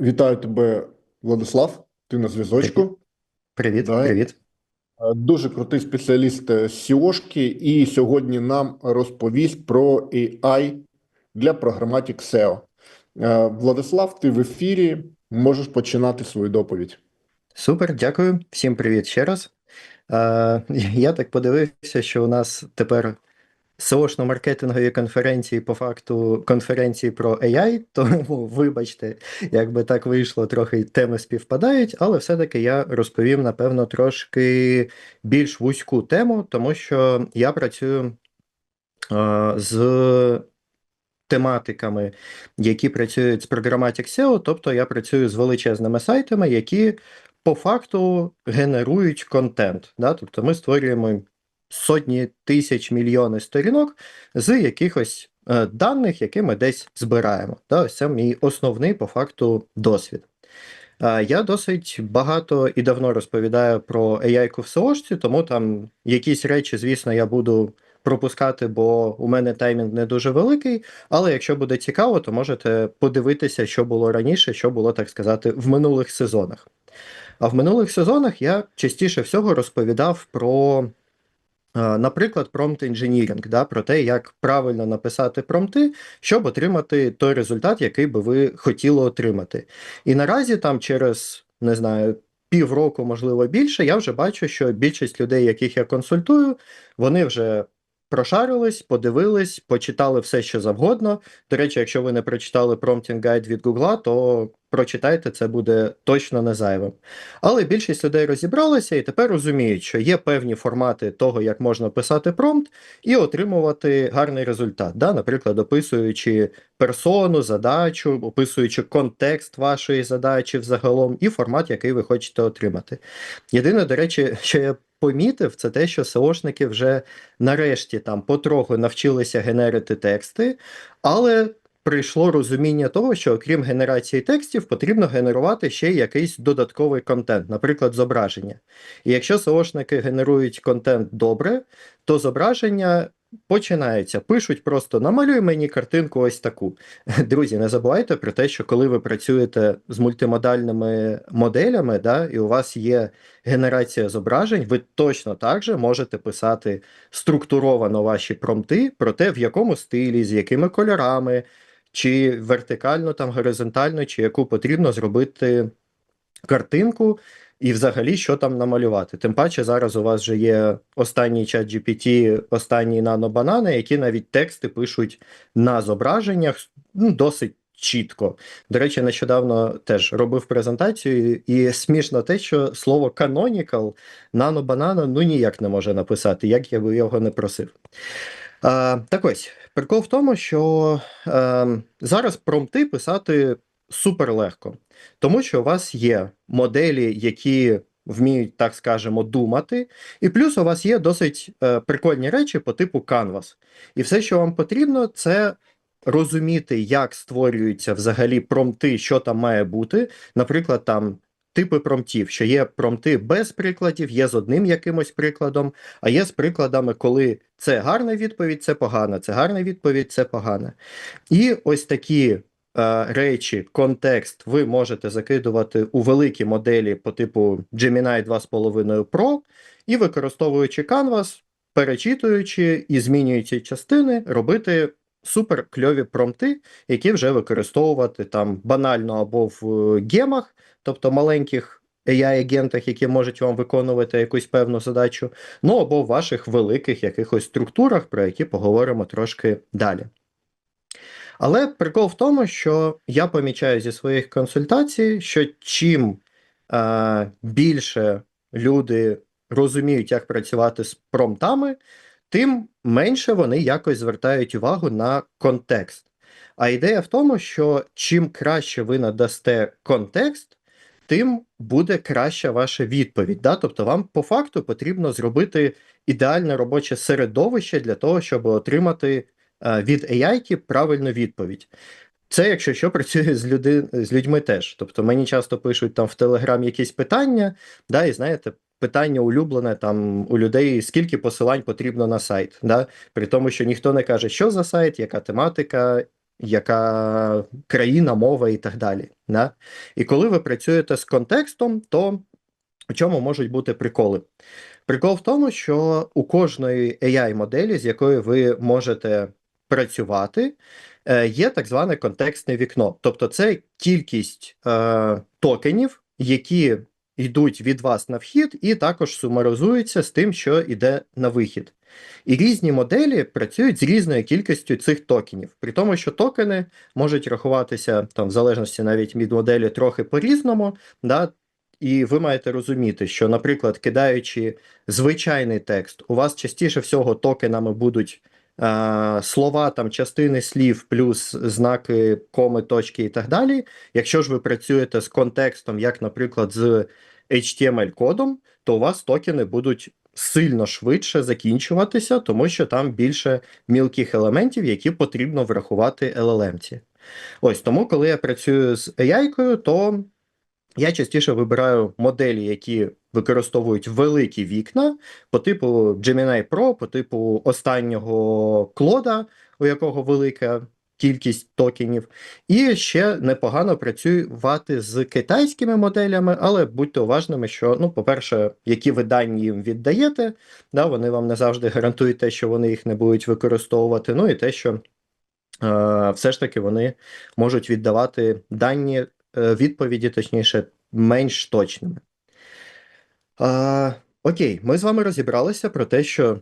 Вітаю тебе, Владислав. Ти на зв'язочку. Привіт, Да. привіт. Е, Дуже крутий спеціаліст е, з SEO-шки, і сьогодні нам розповість про AI для програматик SEO. Е, Владислав, ти в ефірі. Можеш починати свою доповідь. Супер, дякую. Всім привіт ще раз. Я так подивився, що у нас тепер SEO-шно-маркетингові конференції, по факту конференції про AI, тому вибачте, якби так вийшло, трохи теми співпадають, але все-таки я розповім, напевно, трошки більш вузьку тему, тому що я працюю е, з тематиками, які працюють з Programmatic SEO, тобто я працюю з величезними сайтами, які по факту генерують контент. Да? Тобто ми створюємо сотні тисяч мільйони сторінок з якихось е, даних, які ми десь збираємо. Да? Ось це мій основний по факту досвід. Е, Я досить багато і давно розповідаю про AI-ку в SEO-шці, тому там якісь речі, звісно, я буду пропускати, бо у мене таймінг не дуже великий. Але якщо буде цікаво, то можете подивитися, що було раніше, що було, так сказати, в минулих сезонах. А в минулих сезонах я частіше всього розповідав про, наприклад, промпт інженірінг, да, про те, як правильно написати промпти, щоб отримати той результат, який би ви хотіли отримати. І наразі там через, не знаю, півроку, можливо, більше, я вже бачу, що більшість людей, яких я консультую, вони вже прошарились, подивились, почитали все, що завгодно. До речі, якщо ви не прочитали Prompting Guide від Google, то прочитайте, це буде точно не зайвим. Але більшість людей розібралися і тепер розуміють, що є певні формати того, як можна писати промпт, і отримувати гарний результат. Да? Наприклад, описуючи персону, задачу, описуючи контекст вашої задачі взагалом, і формат, який ви хочете отримати. Єдине, до речі, що я помітив, це те, що SEOшники вже нарешті там потроху навчилися генерити тексти, але прийшло розуміння того, що окрім генерації текстів, потрібно генерувати ще якийсь додатковий контент, наприклад, зображення. І якщо SEOшники генерують контент добре, то зображення починаються, пишуть просто намалюй мені картинку ось таку. Друзі, не забувайте про те, що коли ви працюєте з мультимодальними моделями, да, і у вас є генерація зображень, ви точно так же можете писати структуровано ваші промпти про те, в якому стилі, з якими кольорами, чи вертикально, там, горизонтально, чи яку потрібно зробити картинку, і взагалі, що там намалювати. Тим паче, зараз у вас вже є останній чат GPT, останні нанобанани, які навіть тексти пишуть на зображеннях ну, досить чітко. До речі, нещодавно теж робив презентацію, і смішно те, що слово canonical нанобанана ну ніяк не може написати, як я би його не просив. А, так ось, прикол в тому, що е, зараз промпти писати супер легко, тому що у вас є моделі, які вміють, так скажемо, думати, і плюс у вас є досить е, прикольні речі по типу Canvas. І все, що вам потрібно, це розуміти, як створюються взагалі промпти, що там має бути. Наприклад, там. Типи промптів, що є промпти без прикладів, є з одним якимось прикладом, а є з прикладами, коли це гарна відповідь, це погана, це гарна відповідь, це погана. І ось такі е, речі, контекст ви можете закидувати у великі моделі по типу Gemini 2,5 Pro, і використовуючи Canvas, перечитуючи і змінюючи частини, робити супер кльові промпти, які вже використовувати там банально або в е, гемах, тобто маленьких AI-агентах, які можуть вам виконувати якусь певну задачу, ну або в ваших великих якихось структурах, про які поговоримо трошки далі. Але прикол в тому, що я помічаю зі своїх консультацій, що чим е, більше люди розуміють, як працювати з промптами, тим менше вони якось звертають увагу на контекст. А ідея в тому, що чим краще ви надасте контекст, тим буде краща ваша відповідь. Да? Тобто вам по факту потрібно зробити ідеальне робоче середовище для того, щоб отримати е, від AI правильну відповідь. Це, якщо що, працює з люди, з людьми теж. Тобто мені часто пишуть там в Телеграм якісь питання, да, і знаєте, питання улюблене там у людей, скільки посилань потрібно на сайт. Да? При тому, що ніхто не каже, що за сайт, яка тематика, яка країна, мова і так далі. Да? І коли ви працюєте з контекстом, то у чому можуть бути приколи? Прикол в тому, що у кожної AI-моделі, з якою ви можете працювати, е, є так зване контекстне вікно. Тобто це кількість е, токенів, які йдуть від вас на вхід, і також сумаризуються з тим, що йде на вихід. І різні моделі працюють з різною кількістю цих токенів. При тому, що токени можуть рахуватися там, в залежності навіть від моделі трохи по-різному. Да? І ви маєте розуміти, що, наприклад, кидаючи звичайний текст, у вас частіше всього токенами будуть слова, там, частини слів, плюс знаки, коми, точки і так далі. Якщо ж ви працюєте з контекстом, як, наприклад, з HTML-кодом, то у вас токени будуть сильно швидше закінчуватися, тому що там більше мілких елементів, які потрібно врахувати LLM-ці. Ось тому, коли я працюю з AI-кою, то я частіше вибираю моделі, які використовують великі вікна по типу Gemini Pro, по типу останнього клода, у якого велика кількість токенів. І ще непогано працювати з китайськими моделями, але будьте уважними, що, ну, по-перше, які ви дані їм віддаєте, да, вони вам не завжди гарантують те, що вони їх не будуть використовувати. Ну і те, що е, все ж таки вони можуть віддавати дані відповіді, точніше, менш точними. А, окей, ми з вами розібралися про те, що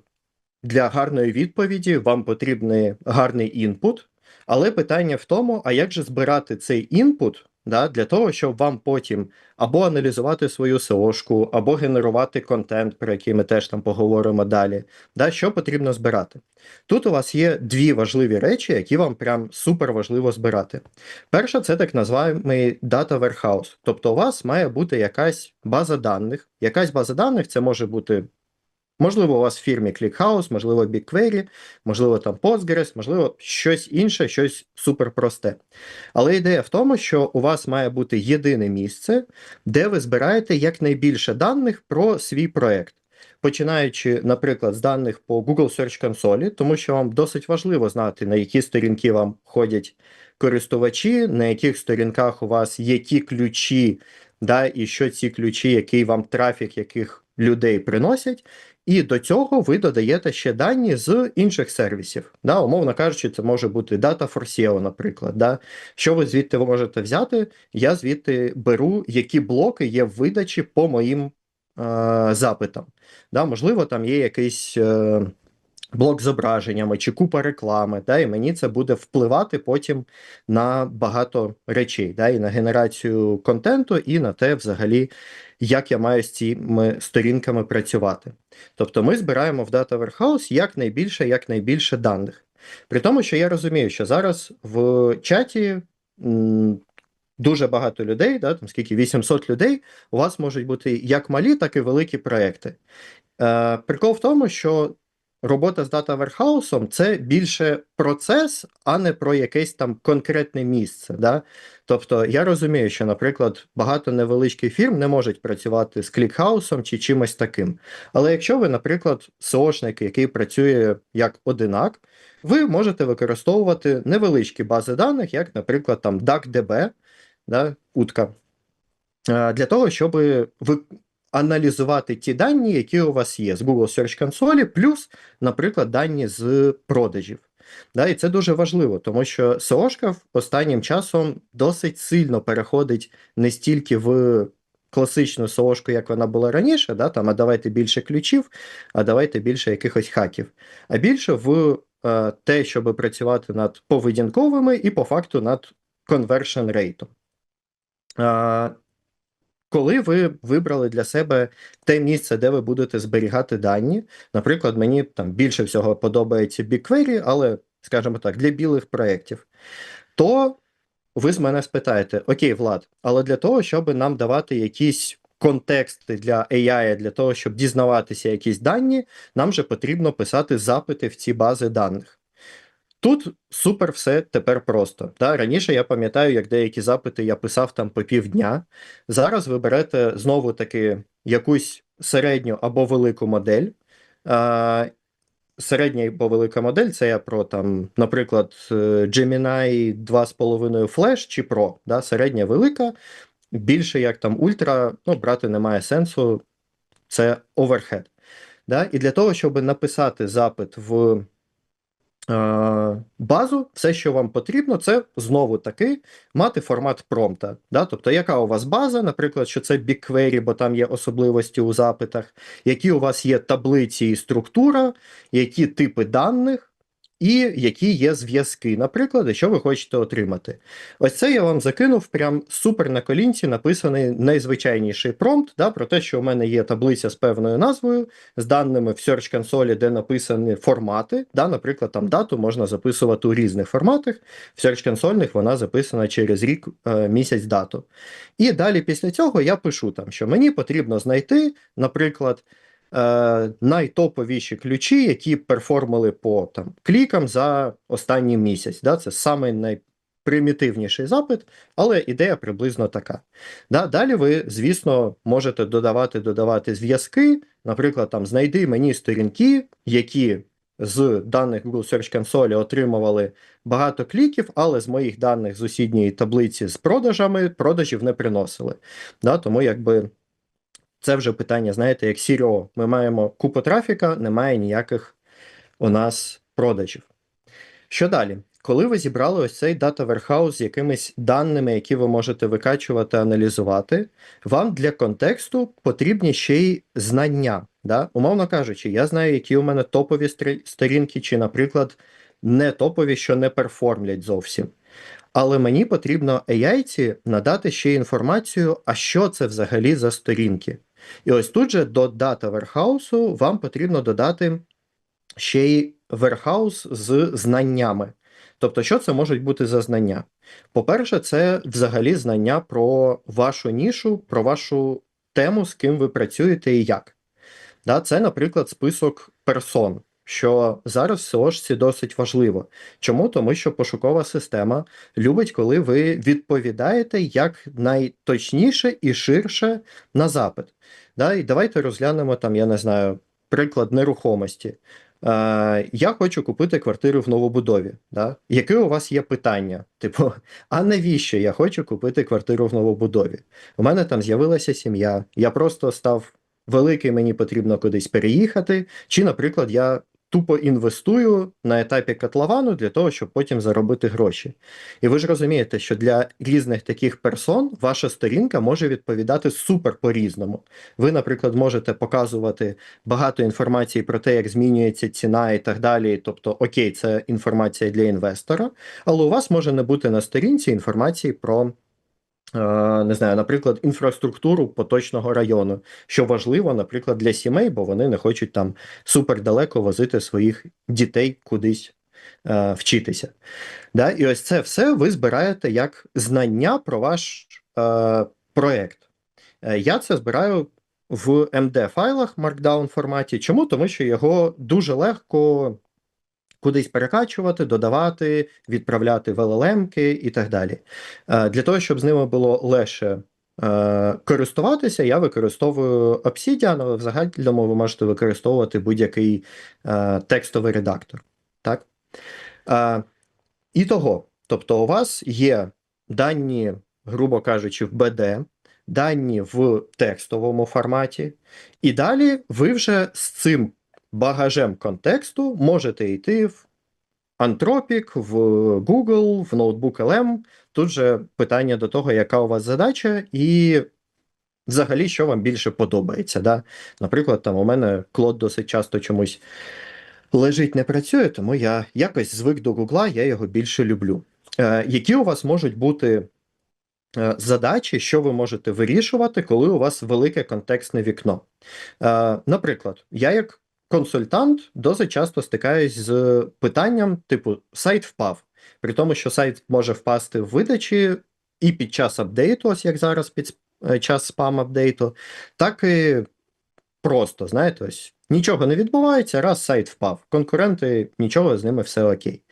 для гарної відповіді вам потрібний гарний інпут, але питання в тому, а як же збирати цей інпут да, для того, щоб вам потім або аналізувати свою SEO-шку, або генерувати контент, про який ми теж там поговоримо далі. Да, що потрібно збирати? Тут у вас є дві важливі речі, які вам прям супер важливо збирати. Перша це так називаємий Data Warehouse. Тобто у вас має бути якась база даних. Якась база даних це може бути. Можливо, у вас в фірмі ClickHouse, можливо, BigQuery, можливо, там Postgres, можливо, щось інше, щось суперпросте. Але ідея в тому, що у вас має бути єдине місце, де ви збираєте якнайбільше даних про свій проект. Починаючи, наприклад, з даних по Google Search Console, тому що вам досить важливо знати, на які сторінки вам ходять користувачі, на яких сторінках у вас ті ключі, да, і що ці ключі, який вам трафік, яких людей приносять. І до цього ви додаєте ще дані з інших сервісів. Да, Умовно кажучи, це може бути Data for SEO, наприклад. Да. Що ви звідти можете взяти? Я звідти беру, які блоки є в видачі по моїм е, запитам. Да, Можливо, там є якийсь. Е, Блок зображеннями чи купа реклами, да, і мені це буде впливати потім на багато речей, да, і на генерацію контенту, і на те, взагалі, як я маю з цими сторінками працювати. Тобто ми збираємо в Data Warehouse якнайбільше, якнайбільше даних. При тому, що я розумію, що зараз в чаті дуже багато людей, да, там скільки 800 людей, у вас можуть бути як малі, так і великі проекти. Е, Прикол в тому, що робота з Data Warehouse – це більше процес, а не про якесь там конкретне місце. Да? Тобто я розумію, що, наприклад, багато невеличких фірм не можуть працювати з клікхаусом чи чимось таким. Але якщо ви, наприклад, SEOшник, який працює як одинак, ви можете використовувати невеличкі бази даних, як, наприклад, там DuckDB, да, утка, е, для того, щоб аналізувати ті дані, які у вас є з Google Search Console, плюс, наприклад, дані з продажів. Да, І це дуже важливо, тому що SEOшка останнім часом досить сильно переходить не стільки в класичну SEOшку, як вона була раніше, да, там, а давайте більше ключів, а давайте більше якихось хаків, а більше в е, те, щоб працювати над поведінковими і по факту над rate. Е, коли ви вибрали для себе те місце, де ви будете зберігати дані, наприклад, мені там більше всього подобається BigQuery, але, скажімо так, для білих проєктів, то ви з мене спитаєте: Окей, Влад, але для того, щоб нам давати якісь контексти для AI, для того, щоб дізнаватися якісь дані, нам же потрібно писати запити в ці бази даних. Тут супер все тепер просто. Да? Раніше я пам'ятаю, як деякі запити я писав там по півдня. Зараз ви берете знову таки якусь середню або велику модель, середня або велика модель, це я про там, наприклад, е, Gemini 2,5 Flash чи Pro, да, середня велика, більше як там ультра, ну, брати немає сенсу, це оверхед. Да? І для того, щоб написати запит в базу, все, що вам потрібно, це знову таки мати формат промпта. Да? Тобто, яка у вас база, наприклад, що це BigQuery, бо там є особливості у запитах, які у вас є таблиці і структура, які типи даних. І які є зв'язки, наприклад, що ви хочете отримати. Ось це я вам закинув прям супер на колінці написаний найзвичайніший промпт, да, про те, що у мене є таблиця з певною назвою, з даними в Search Console, де написані формати. Да, Наприклад, там дату можна записувати у різних форматах. В Search Console вона записана через рік е, місяць дату. І далі після цього я пишу там, що мені потрібно знайти, наприклад. Е, найтоповіші ключі, які перформили по там, клікам за останній місяць. Да? Це самий найпримітивніший запит, але ідея приблизно така. Да? Далі ви, звісно, можете додавати додавати зв'язки. Наприклад, там знайди мені сторінки, які з даних Google Search Console отримували багато кліків, але з моїх даних з сусідньої таблиці з продажами продажів не приносили. Да? Тому якби. Це вже питання, знаєте, як Сіріо. Ми маємо купу трафіка, немає ніяких у нас продажів. Що далі? Коли ви зібрали ось цей дата warehouse з якимись даними, які ви можете викачувати, аналізувати, вам для контексту потрібні ще й знання. Да? Умовно кажучи, я знаю, які у мене топові сторінки, чи, наприклад, не топові, що не перформлять зовсім. Але мені потрібно AI надати ще інформацію, а що це взагалі за сторінки. І ось тут же до дата верхаусу вам потрібно додати ще й верхаус з знаннями. Тобто, що це можуть бути за знання? По-перше, це взагалі знання про вашу нішу, про вашу тему, з ким ви працюєте і як. Да, це, наприклад, список персон, що зараз в SEOшці досить важливо. Чому? Тому що пошукова система любить, коли ви відповідаєте як найточніше і ширше на запит. Да, і давайте розглянемо там, я не знаю, приклад нерухомості. Е, я хочу купити квартиру в новобудові. Да? Яке у вас є питання? Типу, а навіщо я хочу купити квартиру в новобудові? У мене там з'явилася сім'я, я просто став великий, мені потрібно кудись переїхати. Чи, наприклад, я тупо інвестую на етапі котловану для того, щоб потім заробити гроші. І ви ж розумієте, що для різних таких персон ваша сторінка може відповідати супер по-різному. Ви, наприклад, можете показувати багато інформації про те, як змінюється ціна і так далі. Тобто, окей, це інформація для інвестора, але у вас може не бути на сторінці інформації про. Е, Не знаю, наприклад, інфраструктуру поточного району, що важливо, наприклад, для сімей, бо вони не хочуть там супердалеко возити своїх дітей кудись е, вчитися. Да? І ось це все ви збираєте як знання про ваш е, проект. Е, Я це збираю в MD-файлах Markdown форматі. Чому? Тому що його дуже легко кудись перекачувати, додавати, відправляти в LLM-ки і так далі. Е, Для того, щоб з ними було легше е, користуватися, я використовую Obsidian, але в загальному ви можете використовувати будь-який е, текстовий редактор. Так? І того, тобто, у вас є дані, грубо кажучи, в BD, дані в текстовому форматі, і далі ви вже з цим багажем контексту можете йти в Anthropic, в Google, в Notebook LM. Тут же питання до того, яка у вас задача, і взагалі, що вам більше подобається. Да? Наприклад, там у мене клод досить часто чомусь лежить, не працює, тому я якось звик до Google, я його більше люблю. Е, які у вас можуть бути е, задачі, що ви можете вирішувати, коли у вас велике контекстне вікно? Е, наприклад, я як консультант досить часто стикаюсь з питанням, типу, сайт впав. При тому, що сайт може впасти в видачі і під час апдейту, ось як зараз під е, час спам апдейту, так і просто, знаєте, ось нічого не відбувається, раз сайт впав. Конкуренти нічого з ними все окей.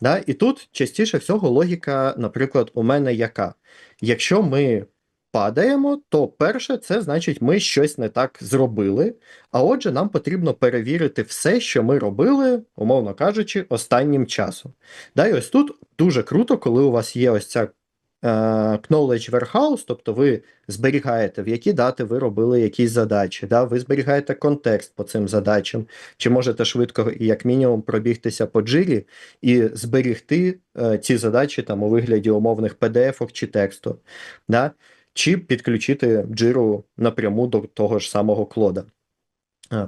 Да? І тут частіше всього логіка, наприклад, у мене яка? Якщо ми падаємо, то перше, це значить, ми щось не так зробили. А отже, нам потрібно перевірити все, що ми робили, умовно кажучи, останнім часом. Да, і ось тут дуже круто, коли у вас є ось ця е, knowledge warehouse, тобто ви зберігаєте, в які дати ви робили якісь задачі, да, ви зберігаєте контекст по цим задачам, чи можете швидко, як мінімум, пробігтися по джирі і зберігти е, ці задачі там у вигляді умовних PDF чи тексту, да, чи підключити джиру напряму до того ж самого клода.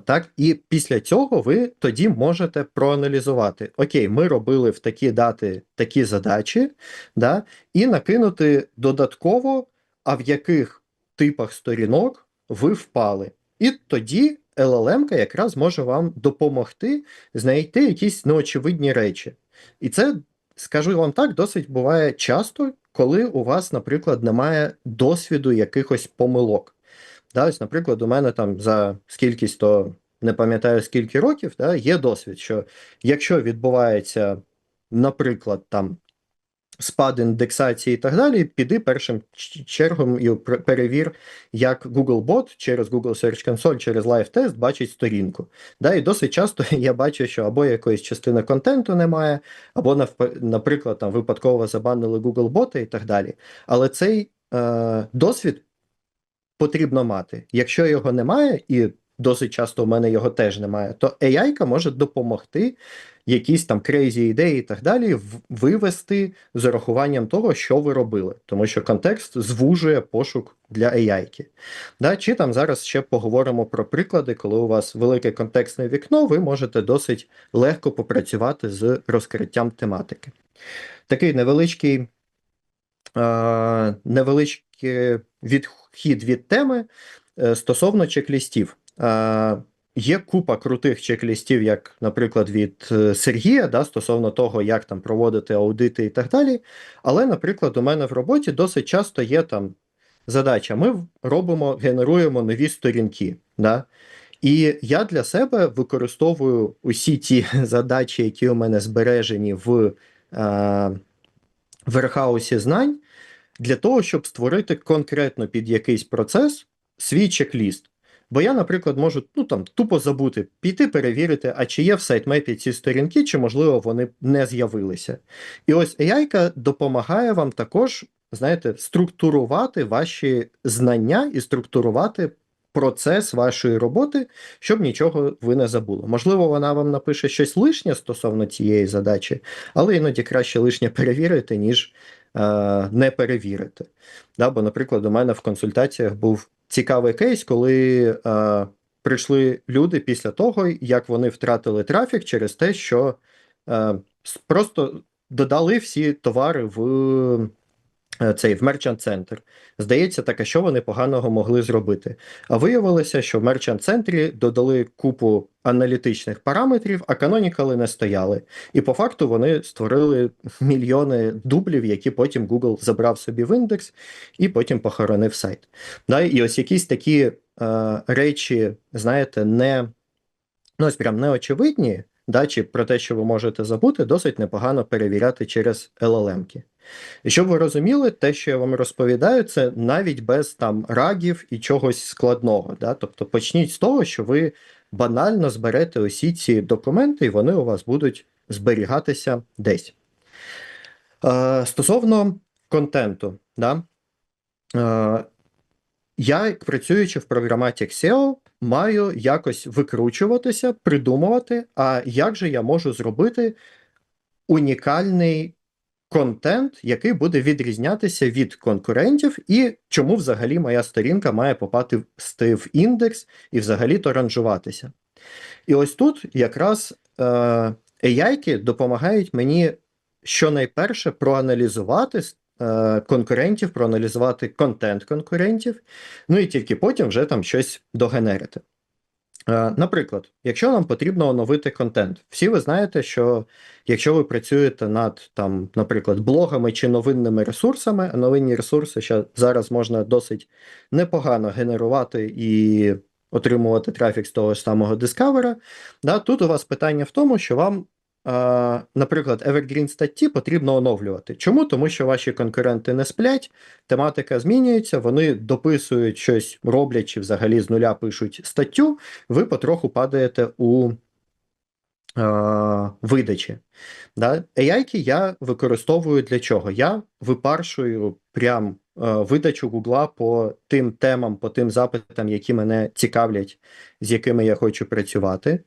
Так, і після цього ви тоді можете проаналізувати: Окей, ми робили в такі дати такі задачі, да, і накинути додатково, а в яких типах сторінок ви впали. І тоді LLM якраз може вам допомогти знайти якісь неочевидні речі. І це, скажу вам так, досить буває часто, коли у вас, наприклад, немає досвіду якихось помилок. Да, ось, наприклад, у мене там за скількись то не пам'ятаю скільки років, да, є досвід, що якщо відбувається, наприклад, там спад індексації і так далі, піди першим чергом і перевір, як Googlebot через Google Search Console, через Live Test бачить сторінку. Да, і досить часто я бачу, що або якоїсь частини контенту немає, або, наприклад, там випадково забанили Googlebot і так далі. Але цей е, досвід потрібно мати. Якщо його немає, і досить часто в мене його теж немає, то AI може допомогти якісь там крейзі ідеї і так далі вивести з урахуванням того, що ви робили, тому що контекст звужує пошук для AI. Да, чи там зараз ще поговоримо про приклади, коли у вас велике контекстне вікно, ви можете досить легко попрацювати з розкриттям тематики. Такий невеличкий невеличкий відхід від теми е, стосовно чек-лістів. Е, Є купа крутих чек-лістів, як, наприклад, від е, Сергія, да, стосовно того, як там проводити аудити і так далі. Але, наприклад, у мене в роботі досить часто є там задача. Ми робимо, генеруємо нові сторінки. Да? І я для себе використовую усі ті задачі, які у мене збережені в е, верхаусі знань, для того, щоб створити конкретно під якийсь процес свій чек-ліст. Бо я, наприклад, можу ну, там, тупо забути, піти перевірити, а чи є в сайтмепі ці сторінки, чи, можливо, вони не з'явилися. І ось AI допомагає вам також, знаєте, структурувати ваші знання і структурувати процес вашої роботи, щоб нічого ви не забули. Можливо, вона вам напише щось лишнє стосовно цієї задачі, але іноді краще лишнє перевірити, ніж е, не перевірити. Да, бо, наприклад, у мене в консультаціях був цікавий кейс, коли е, прийшли люди після того, як вони втратили трафік через те, що е, просто додали всі товари в цей в Merchant Center. Здається, так, а що вони поганого могли зробити? А виявилося, що в Merchant Center додали купу аналітичних параметрів, а канонікали не стояли. І по факту вони створили мільйони дублів, які потім Google забрав собі в індекс і потім похоронив сайт. Да, і ось якісь такі е, речі, знаєте, не ну, ось прям неочевидні, да, чи про те, що ви можете забути, досить непогано перевіряти через LLM-ки. І щоб ви розуміли, те, що я вам розповідаю, це навіть без там рагів і чогось складного. Да? Тобто почніть з того, що ви банально зберете усі ці документи, і вони у вас будуть зберігатися десь. Е, стосовно контенту, да? е, я, працюючи в програматі SEO, маю якось викручуватися, придумувати, а як же я можу зробити унікальний контент, який буде відрізнятися від конкурентів, і чому взагалі моя сторінка має попасти в індекс і взагалі то ранжуватися. І ось тут якраз е, AI допомагають мені щонайперше проаналізувати конкурентів, проаналізувати контент конкурентів, ну і тільки потім вже там щось догенерити. Е, Наприклад, якщо нам потрібно оновити контент, всі ви знаєте, що якщо ви працюєте над там, наприклад, блогами чи новинними ресурсами, а новинні ресурси ще зараз можна досить непогано генерувати і отримувати трафік з того ж самого Discover, да, тут у вас питання в тому, що вам е, наприклад, Evergreen статті потрібно оновлювати. Чому? Тому що ваші конкуренти не сплять, тематика змінюється, вони дописують щось, роблять чи взагалі з нуля пишуть статтю, ви потроху падаєте у е, видачі. Да? AI я використовую для чого? Я випаршую прям видачу Гугла по тим темам, по тим запитам, які мене цікавлять, з якими я хочу працювати.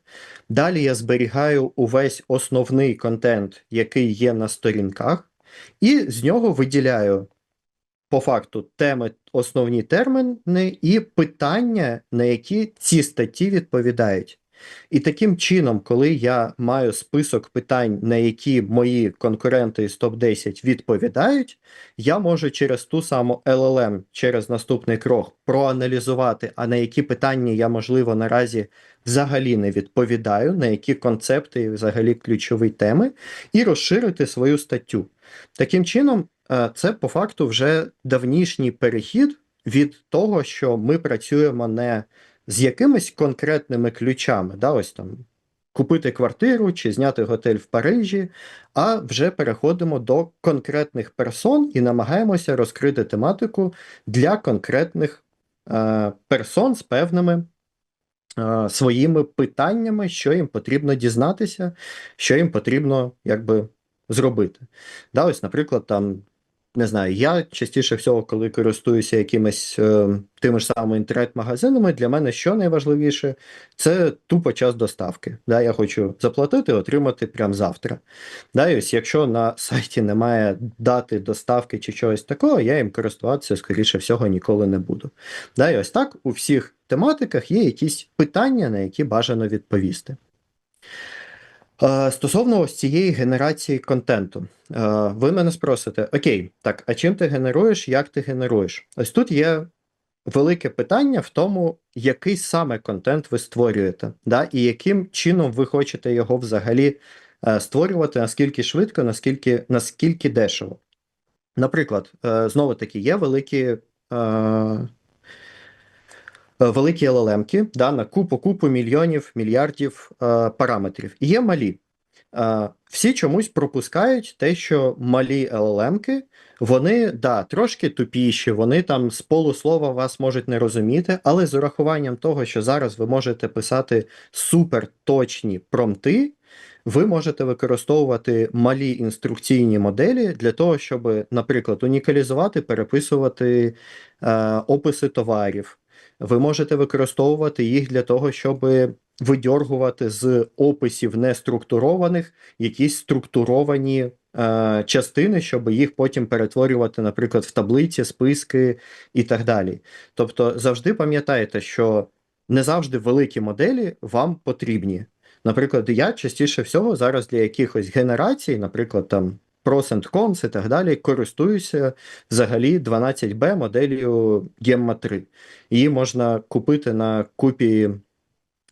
Далі я зберігаю увесь основний контент, який є на сторінках, і з нього виділяю по факту теми, основні терміни і питання, на які ці статті відповідають. І таким чином, коли я маю список питань, на які мої конкуренти з топ-10 відповідають, я можу через ту саму LLM, через наступний крок проаналізувати, а на які питання я, можливо, наразі взагалі не відповідаю, на які концепти і взагалі ключові теми, і розширити свою статтю. Таким чином, е, це по факту вже давнішній перехід від того, що ми працюємо не з якимись конкретними ключами, да, ось там купити квартиру чи зняти готель в Парижі, а вже переходимо до конкретних персон і намагаємося розкрити тематику для конкретних е, персон з певними е, своїми питаннями, що їм потрібно дізнатися, що їм потрібно якби зробити. Да, ось, наприклад, там. Не знаю, я частіше всього, коли користуюся якимись е, тими ж самими інтернет-магазинами, для мене що найважливіше, це тупо час доставки. Да, я хочу заплатити, отримати прямо завтра. Да, і ось якщо на сайті немає дати доставки чи чогось такого, я їм користуватися, скоріше всього, ніколи не буду. Да, і ось так у всіх тематиках є якісь питання, на які бажано відповісти. Е, Стосовно ось цієї генерації контенту, Е, ви мене спросите: Окей, так, а чим ти генеруєш, як ти генеруєш? Ось тут є велике питання в тому, який саме контент ви створюєте, да? і яким чином ви хочете його взагалі е, створювати, наскільки швидко, наскільки, наскільки дешево. Наприклад, знову таки, є великі. Е, Великі LLM-ки, да, на купу купу мільйонів, мільярдів е, параметрів. І є малі. Е, всі чомусь пропускають те, що малі LLM-ки, вони да, трошки тупіші, вони там з полуслова вас можуть не розуміти, але з урахуванням того, що зараз ви можете писати суперточні промти, ви можете використовувати малі інструкційні моделі для того, щоб, наприклад, унікалізувати, переписувати е, описи товарів. Ви можете використовувати їх для того, щоб видьоргувати з описів неструктурованих якісь структуровані е, частини, щоб їх потім перетворювати, наприклад, в таблиці, списки і так далі. Тобто, завжди пам'ятайте, що не завжди великі моделі вам потрібні. Наприклад, я частіше всього зараз для якихось генерацій, наприклад, там pros and cons і так далі, користуюся взагалі 12B моделлю Gemma 3. Її можна купити на купі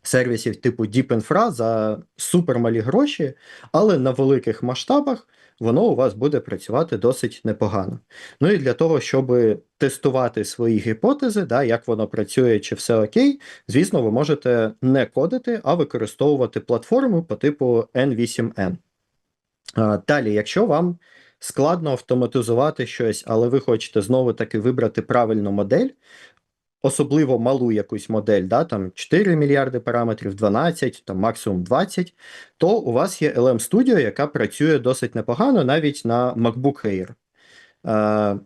сервісів типу DeepInfra за супермалі гроші, але на великих масштабах воно у вас буде працювати досить непогано. Ну і для того, щоб тестувати свої гіпотези, да, як воно працює, чи все окей, звісно, ви можете не кодити, а використовувати платформу по типу N8N. Далі, якщо вам складно автоматизувати щось, але ви хочете знову таки вибрати правильну модель, особливо малу якусь модель, да, там 4 мільярди параметрів, 12, там максимум 20, то у вас є LM Studio, яка працює досить непогано навіть на MacBook Air. Е,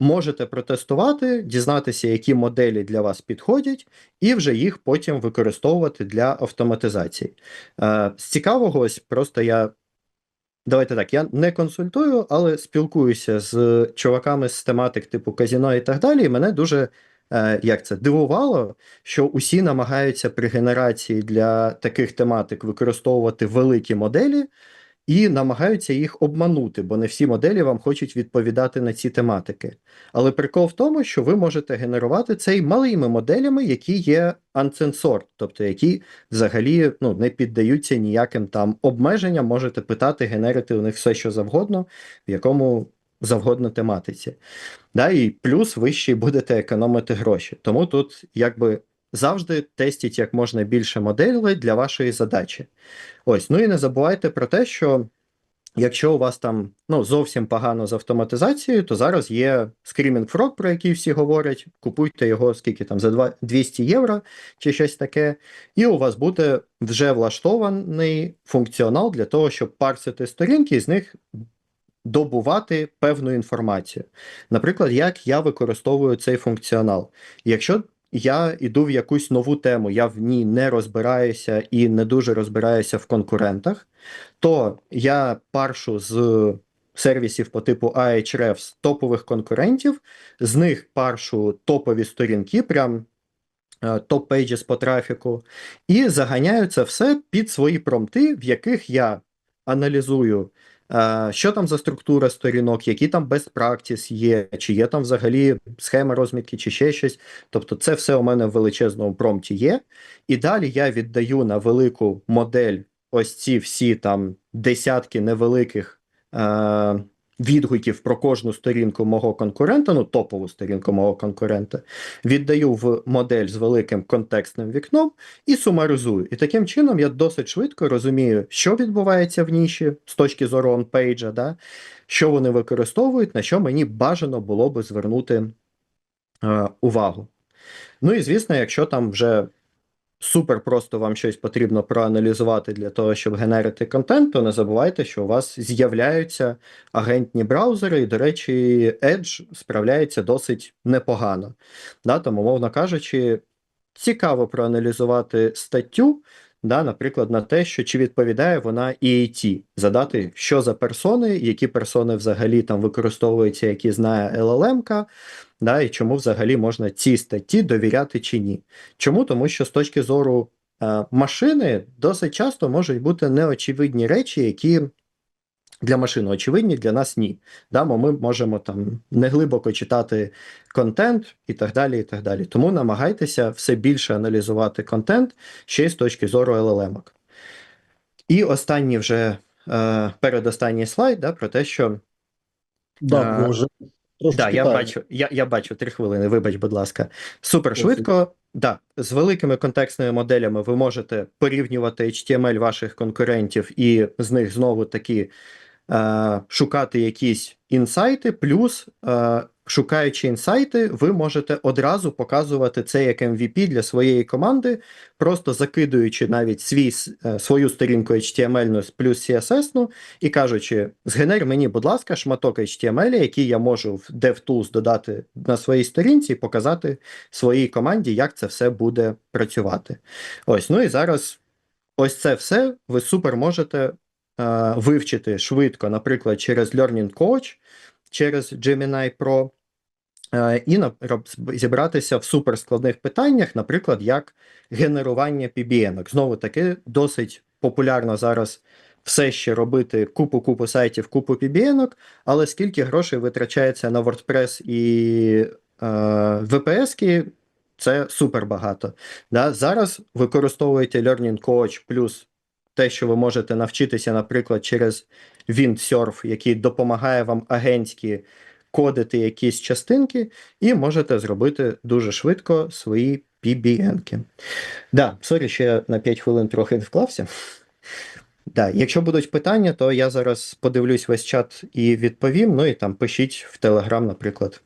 можете протестувати, дізнатися, які моделі для вас підходять, і вже їх потім використовувати для автоматизації. Е, з цікавого, ось просто я. Давайте так, я не консультую, але спілкуюся з чуваками з тематик типу казіно і так далі. І мене дуже е, як це дивувало, що усі намагаються при генерації для таких тематик використовувати великі моделі і намагаються їх обманути, бо не всі моделі вам хочуть відповідати на ці тематики. Але прикол в тому, що ви можете генерувати цей малими моделями, які є uncensored, тобто які взагалі ну, не піддаються ніяким там обмеженням, можете питати, генерити у них все, що завгодно, в якому завгодно тематиці. Да, І плюс ви ще й будете економити гроші. Тому тут якби завжди тестіть як можна більше моделей для вашої задачі. Ось, ну і не забувайте про те, що якщо у вас там ну, зовсім погано з автоматизацією, то зараз є Screaming Frog, про який всі говорять. Купуйте його скільки там за 200 євро чи щось таке, і у вас буде вже влаштований функціонал для того, щоб парсити сторінки і з них добувати певну інформацію. Наприклад, як я використовую цей функціонал. Якщо я йду в якусь нову тему, я в ній не розбираюся і не дуже розбираюся в конкурентах, то я паршу з сервісів по типу Ahrefs топових конкурентів, з них паршу топові сторінки, прям е, топ-пейджес по трафіку, і заганяю це все під свої промпти, в яких я аналізую, що там за структура сторінок, які там best practice є, чи є там взагалі схема розмітки, чи ще щось. Тобто, це все у мене в величезному промпті є. І далі я віддаю на велику модель ось ці всі там десятки невеликих е, відгуків про кожну сторінку мого конкурента, ну топову сторінку мого конкурента, віддаю в модель з великим контекстним вікном і сумаризую. І таким чином я досить швидко розумію, що відбувається в ніші з точки зору онпейджа, да, що вони використовують, на що мені бажано було би звернути е, увагу. Ну і звісно, якщо там вже супер просто вам щось потрібно проаналізувати для того, щоб генерити контент, то не забувайте, що у вас з'являються агентні браузери, і, до речі, Edge справляється досить непогано. Да, тому, мовно кажучи, цікаво проаналізувати статтю, да, наприклад, на те, що чи відповідає вона EAT, задати, що за персони, які персони взагалі там використовуються, які знає LLM-ка, да, і чому взагалі можна ці статті довіряти чи ні. Чому? Тому що з точки зору е, машини досить часто можуть бути неочевидні речі, які для машини очевидні, для нас ні. Да, бо ми можемо там неглибоко читати контент і так далі. і так далі. Тому намагайтеся все більше аналізувати контент ще й з точки зору LLM. І останній вже е, передостанній слайд да, про те, що Да, А, може. Трошки Да, я бачу, я, я бачу три хвилини, вибач, будь ласка. Супер швидко. Да, з великими контекстними моделями ви можете порівнювати HTML ваших конкурентів і з них знову таки е, шукати якісь інсайти, плюс е, шукаючи інсайти, ви можете одразу показувати це як MVP для своєї команди, просто закидуючи навіть свій, е, свою сторінку HTML плюс CSS, і кажучи: згенер мені, будь ласка, шматок HTML, який я можу в DevTools додати на своїй сторінці і показати своїй команді, як це все буде працювати. Ось, ну і зараз ось це все ви супер можете вивчити швидко, наприклад, через Learning Coach, через Gemini Pro. е, І зібратися в суперскладних питаннях, наприклад, як генерування PBN. Знову таки, досить популярно зараз все ще робити купу-купу сайтів, купу PBN, але скільки грошей витрачається на WordPress і е, VPS, це супер багато. Да? Зараз використовуєте Learning Coach плюс те, що ви можете навчитися, наприклад, через Windsurf, який допомагає вам агентськи кодити якісь частинки, і можете зробити дуже швидко свої PBN-ки. Да, сорі, я на 5 хвилин трохи вклався. Да, якщо будуть питання, то я зараз подивлюсь весь чат і відповім. Ну і там пишіть в Telegram, наприклад.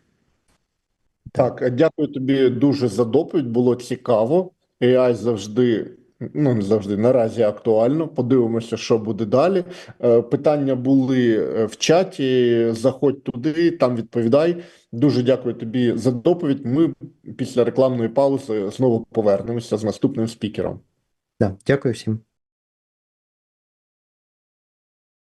Так, дякую тобі дуже за доповідь. Було цікаво. AI завжди, ну не завжди, наразі актуально. Подивимося, що буде далі. Е, Питання були е, в чаті. Заходь туди, там відповідай. Дуже дякую тобі за доповідь. Ми після рекламної паузи знову повернемося з наступним спікером. Да, дякую всім.